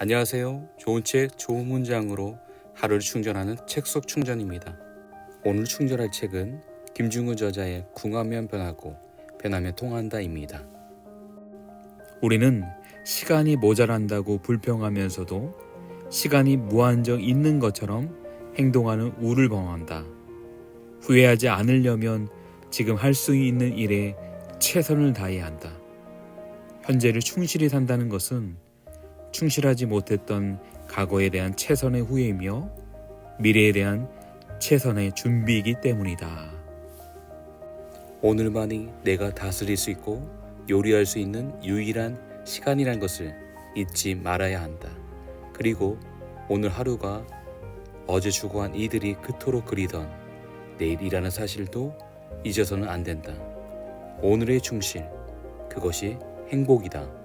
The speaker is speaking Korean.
안녕하세요. 좋은 책, 좋은 문장으로 하루를 충전하는 책 속 충전입니다. 오늘 충전할 책은 김중우 저자의 궁하면 변하고 변하면 통한다입니다. 우리는 시간이 모자란다고 불평하면서도 시간이 무한정 있는 것처럼 행동하는 우를 범한다. 후회하지 않으려면 지금 할 수 있는 일에 최선을 다해야 한다. 현재를 충실히 산다는 것은 충실하지 못했던 과거에 대한 최선의 후회이며 미래에 대한 최선의 준비이기 때문이다. 오늘만이 내가 다스릴 수 있고 요리할 수 있는 유일한 시간이란 것을 잊지 말아야 한다. 그리고 오늘 하루가 어제 추구한 이들이 그토록 그리던 내일이라는 사실도 잊어서는 안 된다. 오늘의 충실, 그것이 행복이다.